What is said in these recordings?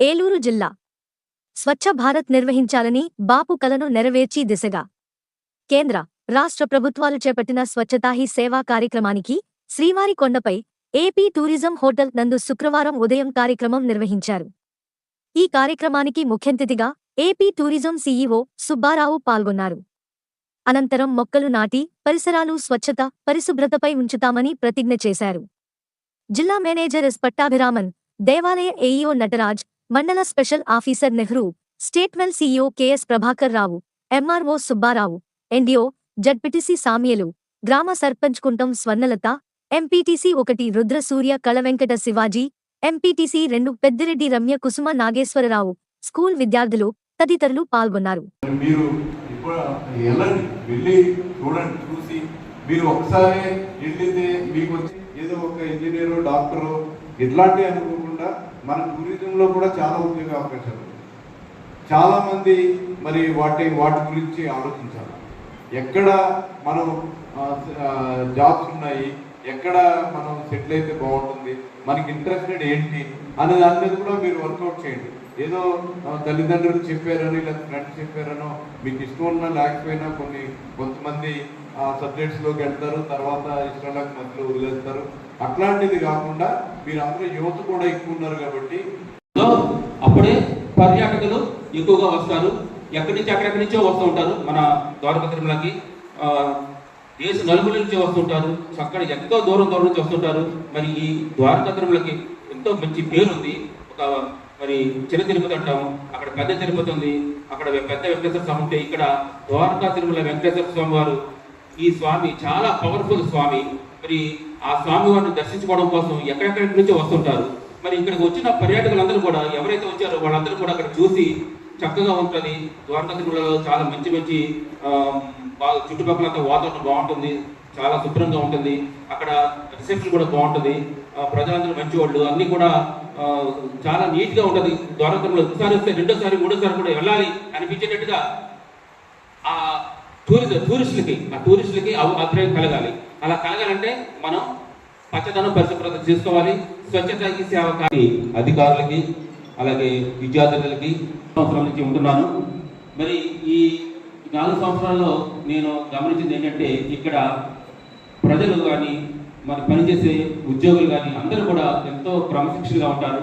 ఏలూరు జిల్లా. స్వచ్ఛ భారత్ నిర్వహించాలని బాపు కలను నెరవేర్చి దిశగా. కేంద్ర రాష్ట్ర ప్రభుత్వాలు చేపట్టిన స్వచ్ఛతాహి సేవా కార్యక్రమానికి శ్రీవారికొండపై ఏపీ టూరిజం హోటల్ నందు శుక్రవారం ఉదయం కార్యక్రమం నిర్వహించారు. ఈ కార్యక్రమానికి ముఖ్యంతిథిగా ఏపీ టూరిజం సీఈఓ సుబ్బారావు పాల్గొన్నారు. అనంతరం మొక్కలు నాటి పరిసరాలు స్వచ్ఛత పరిశుభ్రతపై ఉంచుతామని ప్రతిజ్ఞ చేశారు. జిల్లా మేనేజర్ ఎస్ పట్టాభిరామన్ దేవాలయ ఏఈఓ నటరాజ్ మండల special officer Nehru స్టేట్వెల్ CEO KS Prabhakar Rao MRO Subbarao NDO ZPTC సామ్యలు గ్రామ సర్పంచ్ కుంటం స్వర్ణలత ఎంపీటీసీ ఒకటి రుద్రసూర్య కళవెంకట శివాజీ ఎంపీటీసీ రెండు పెద్దిరెడ్డి రమ్య కుసుమ నాగేశ్వరరావు స్కూల్ విద్యార్థులు తదితరులు పాల్గొన్నారు. మీరు వెళ్ళి చూడండి చూసి మీరు ఒకసారి వెళ్ళితే మీకు ఏదో ఒక ఇంజనీరు డాక్టరు ఇట్లాంటివి కాకుండా మన టూరిజంలో కూడా చాలా ఉద్యోగ అవకాశాలు చాలామంది మరి వాటి వాటి గురించి ఆలోచించాలి. ఎక్కడ మనం జాబ్స్ ఉన్నాయి ఎక్కడ మనం సెటిల్ అయితే బాగుంటుంది? మనకి ఇంట్రెస్టెడ్ ఏంటి? అనే దాని మీద కూడా మీరు వర్కౌట్ చేయండి. ఏదో తల్లిదండ్రులు చెప్పారని లేదా ఫ్రెండ్స్ చెప్పారనో మీకు ఇష్టం ఉన్నా లేకపోయినా కొన్ని కొంతమంది సబ్జెక్ట్స్లోకి వెళ్తారు తర్వాత ఇష్టం లేక మధ్యలో వదిలేస్తారు. అట్లాంటిది కాకుండా మీరు అందరూ యువత కూడా ఎక్కువ ఉన్నారు కాబట్టి. అప్పుడే పర్యాటకులు ఎక్కువగా వస్తారు. ఎక్కడి నుంచి అక్కడెక్కడి నుంచో వస్తూ ఉంటారు మన ద్వారకా తిరుమలకి. దేశ నలుగుల నుంచి వస్తుంటారు. చక్కటి ఎంతో దూరం దూరం నుంచి వస్తుంటారు. మరి ఈ ద్వారకా తిరుమలకి ఎంతో మంచి పేరుంది. ఒక మరి చిన్న తిరుపతి అంటాము. అక్కడ పెద్ద తిరుపతి ఉంది. అక్కడ పెద్ద వెంకటేశ్వర స్వామి ఉంటే ఇక్కడ ద్వారకా తిరుమల వెంకటేశ్వర స్వామి వారు ఈ స్వామి చాలా పవర్ఫుల్ స్వామి. మరి ఆ స్వామి వారిని దర్శించుకోవడం కోసం ఎక్కడెక్కడి నుంచి వస్తుంటారు. మరి ఇక్కడికి వచ్చిన పర్యాటకులందరూ కూడా ఎవరైతే వచ్చారో వాళ్ళందరూ కూడా అక్కడ చూసి చక్కగా ఉంటుంది ద్వారకా చాలా మంచి మంచి బాగా చుట్టుపక్కల వాతావరణం బాగుంటుంది చాలా శుభ్రంగా ఉంటుంది అక్కడ రిసెప్షన్ కూడా బాగుంటుంది ఆ, ప్రజలందరూ మంచి వాళ్ళు అన్ని కూడా చాలా నీట్గా ఉంటుంది ద్వారకంలో ఒకసారి వస్తే రెండోసారి మూడోసారి కూడా వెళ్ళాలి అనిపించేటట్టుగా ఆ టూరిజం టూరిస్టులకి ఆ టూరిస్టులకి అభిప్రాయం కలగాలి. అలా కలగాలంటే మనం పచ్చదనం పరిశుభ్రత చేసుకోవాలి స్వచ్ఛత ఈ సేవ కానీ అధికారులకి అలాగే విద్యార్థులకి సంవత్సరాల నుంచి ఉంటున్నాను. మరి ఈ నాలుగు సంవత్సరాల్లో నేను గమనించింది ఏంటంటే ఇక్కడ ప్రజలు కానీ మరి పనిచేసే ఉద్యోగులు కానీ అందరూ కూడా ఎంతో క్రమశిక్షణగా ఉంటారు.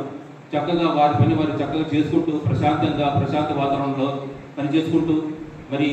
చక్కగా వారి పని వారు చక్కగా చేసుకుంటూ ప్రశాంతంగా ప్రశాంత వాతావరణంలో పని చేసుకుంటూ మరి